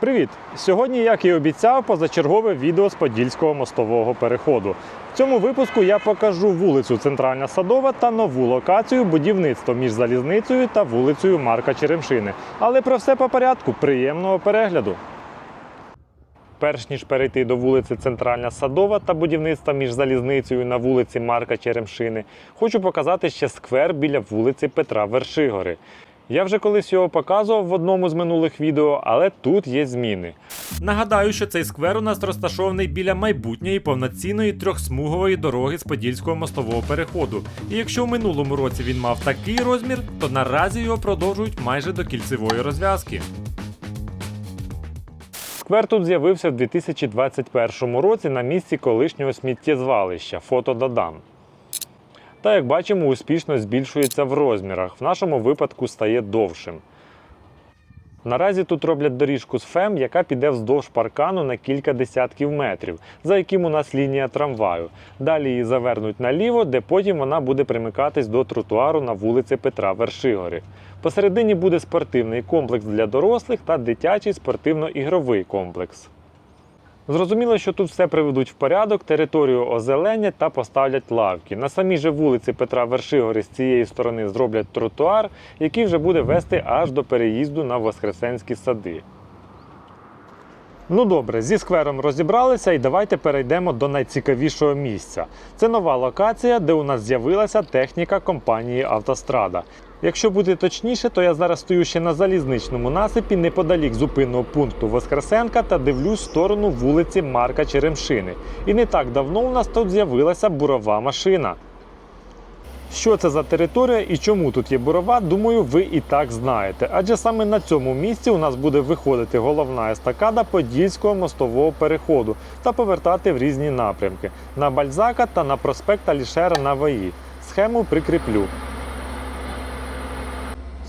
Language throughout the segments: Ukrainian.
Привіт! Сьогодні, як і обіцяв, позачергове відео з Подільського мостового переходу. В цьому випуску я покажу вулицю Центральна Садова та нову локацію будівництва між залізницею та вулицею Марка Черемшини. Але про все по порядку. Приємного перегляду! Перш ніж перейти до вулиці Центральна Садова та будівництва між залізницею на вулиці Марка Черемшини, хочу показати ще сквер біля вулиці Петра Вершигори. Я вже колись його показував в одному з минулих відео, але тут є зміни. Нагадаю, що цей сквер у нас розташований біля майбутньої повноцінної трьохсмугової дороги з Подільського мостового переходу. І якщо в минулому році він мав такий розмір, то наразі його продовжують майже до кільцевої розв'язки. Сквер тут з'явився в 2021 році на місці колишнього сміттєзвалища. Фото додам. Та, як бачимо, успішно збільшується в розмірах. В нашому випадку стає довшим. Наразі тут роблять доріжку з ФЕМ, яка піде вздовж паркану на кілька десятків метрів, за яким у нас лінія трамваю. Далі її завернуть наліво, де потім вона буде примикатись до тротуару на вулиці Петра Вершигори. Посередині буде спортивний комплекс для дорослих та дитячий спортивно-ігровий комплекс. Зрозуміло, що тут все приведуть в порядок, територію озеленять та поставлять лавки. На самій же вулиці Петра Вершигори з цієї сторони зроблять тротуар, який вже буде вести аж до переїзду на Воскресенські сади. Ну добре, зі сквером розібралися і давайте перейдемо до найцікавішого місця. Це нова локація, де у нас з'явилася техніка компанії Автострада. Якщо бути точніше, то я зараз стою ще на залізничному насипі неподалік зупинного пункту Воскресенка та дивлюсь в сторону вулиці Марка Черемшини. І не так давно у нас тут з'явилася бурова машина. Що це за територія і чому тут є бурова, думаю, ви і так знаєте. Адже саме на цьому місці у нас буде виходити головна естакада Подільського мостового переходу та повертати в різні напрямки на Бальзака та на проспект Алішера на ВАІ. Схему прикріплю.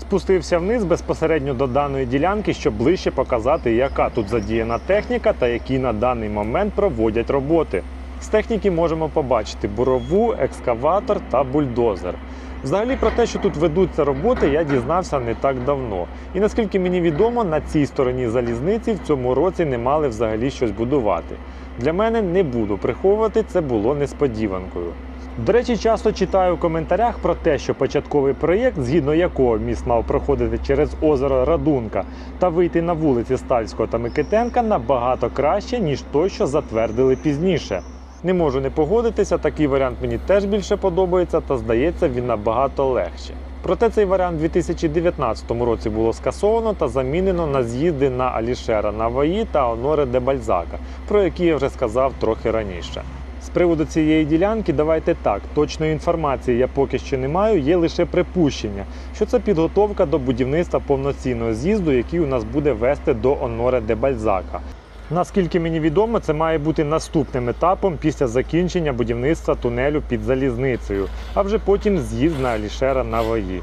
Спустився вниз безпосередньо до даної ділянки, щоб ближче показати, яка тут задіяна техніка та які на даний момент проводять роботи. З техніки можемо побачити бурову, екскаватор та бульдозер. Взагалі про те, що тут ведуться роботи, я дізнався не так давно. І наскільки мені відомо, на цій стороні залізниці в цьому році не мали взагалі щось будувати. Для мене не буду приховувати, це було несподіванкою. До речі, часто читаю в коментарях про те, що початковий проєкт, згідно якого міст мав проходити через озеро Радунка та вийти на вулиці Стальського та Микитенка, набагато краще, ніж той, що затвердили пізніше. Не можу не погодитися, такий варіант мені теж більше подобається та здається він набагато легше. Проте цей варіант у 2019 році було скасовано та замінено на з'їзди на Алішера Наваї та Оноре де Бальзака, про які я вже сказав трохи раніше. З приводу цієї ділянки, давайте так, точної інформації я поки що не маю, є лише припущення, що це підготовка до будівництва повноцінного з'їзду, який у нас буде вести до Оноре де Бальзака. Наскільки мені відомо, це має бути наступним етапом після закінчення будівництва тунелю під залізницею, а вже потім з'їзд на Алішера на Ваї.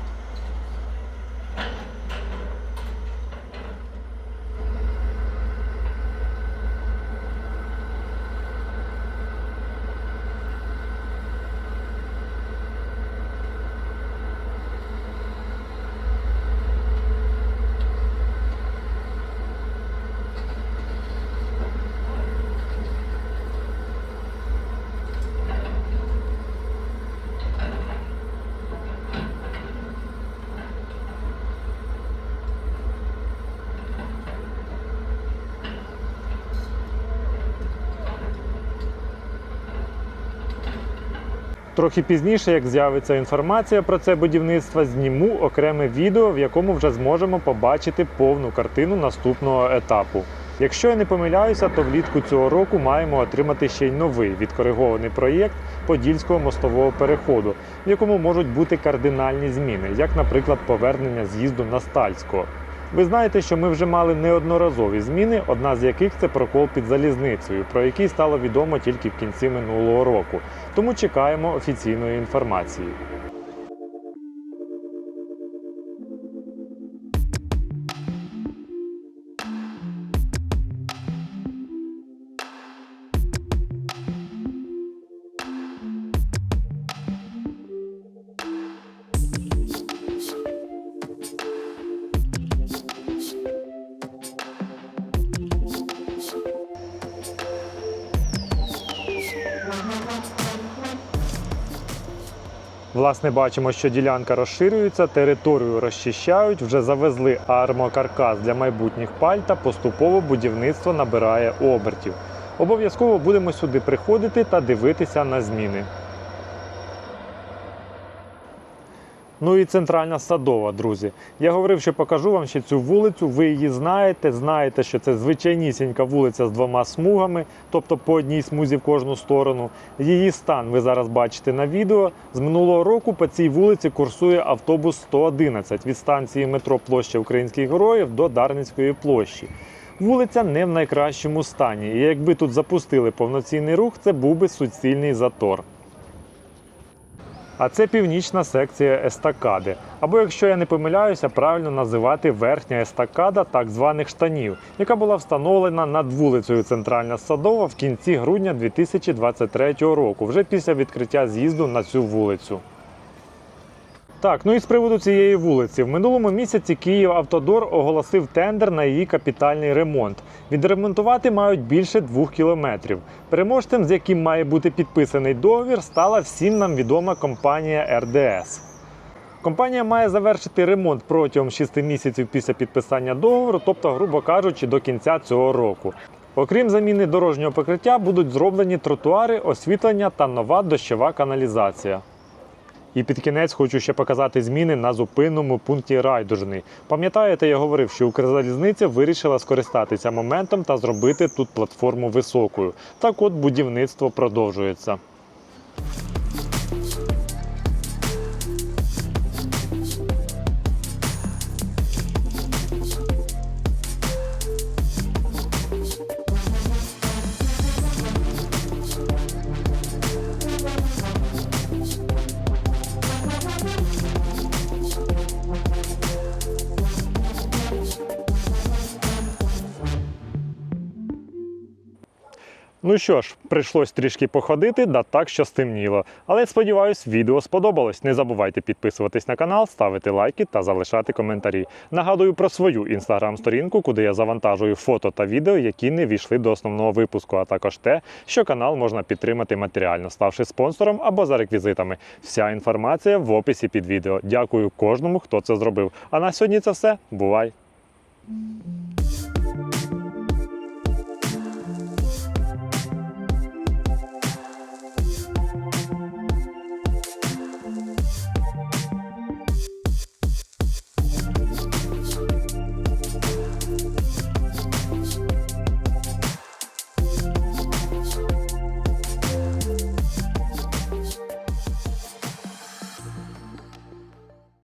Трохи пізніше, як з'явиться інформація про це будівництво, зніму окреме відео, в якому вже зможемо побачити повну картину наступного етапу. Якщо я не помиляюся, то влітку цього року маємо отримати ще й новий відкоригований проєкт Подільського мостового переходу, в якому можуть бути кардинальні зміни, як, наприклад, повернення з'їзду на Стальського. Ви знаєте, що ми вже мали неодноразові зміни, одна з яких це прокол під залізницею, про який стало відомо тільки в кінці минулого року. Тому чекаємо офіційної інформації. Власне, бачимо, що ділянка розширюється, територію розчищають, вже завезли армокаркас для майбутніх паль та поступово будівництво набирає обертів. Обов'язково будемо сюди приходити та дивитися на зміни. Ну і центральна садова, друзі. Я говорив, що покажу вам ще цю вулицю. Ви її знаєте. Знаєте, що це звичайнісінька вулиця з двома смугами, тобто по одній смузі в кожну сторону. Її стан ви зараз бачите на відео. З минулого року по цій вулиці курсує автобус 111 від станції метро Площа Українських Героїв до Дарницької площі. Вулиця не в найкращому стані, і якби тут запустили повноцінний рух, це був би суцільний затор. А це північна секція естакади. Або, якщо я не помиляюся, правильно називати верхня естакада так званих штанів, яка була встановлена над вулицею Центральна Садова в кінці грудня 2023 року, вже після відкриття з'їзду на цю вулицю. Так, ну і з приводу цієї вулиці. В минулому місяці Київ Автодор оголосив тендер на її капітальний ремонт. Відремонтувати мають більше двох кілометрів. Переможцем, з яким має бути підписаний договір, стала всім нам відома компанія РДС. Компанія має завершити ремонт протягом 6 місяців після підписання договору, тобто, грубо кажучи, до кінця цього року. Окрім заміни дорожнього покриття, будуть зроблені тротуари, освітлення та нова дощова каналізація. І під кінець хочу ще показати зміни на зупинному пункті Райдужний. Пам'ятаєте, я говорив, що Укрзалізниця вирішила скористатися моментом та зробити тут платформу високою. Так от будівництво продовжується. Ну що ж, прийшлось трішки походити, да так, що стемніло. Але сподіваюсь, відео сподобалось. Не забувайте підписуватись на канал, ставити лайки та залишати коментарі. Нагадую про свою інстаграм-сторінку, куди я завантажую фото та відео, які не війшли до основного випуску, а також те, що канал можна підтримати матеріально, ставши спонсором або за реквізитами. Вся інформація в описі під відео. Дякую кожному, хто це зробив. А на сьогодні це все. Бувай!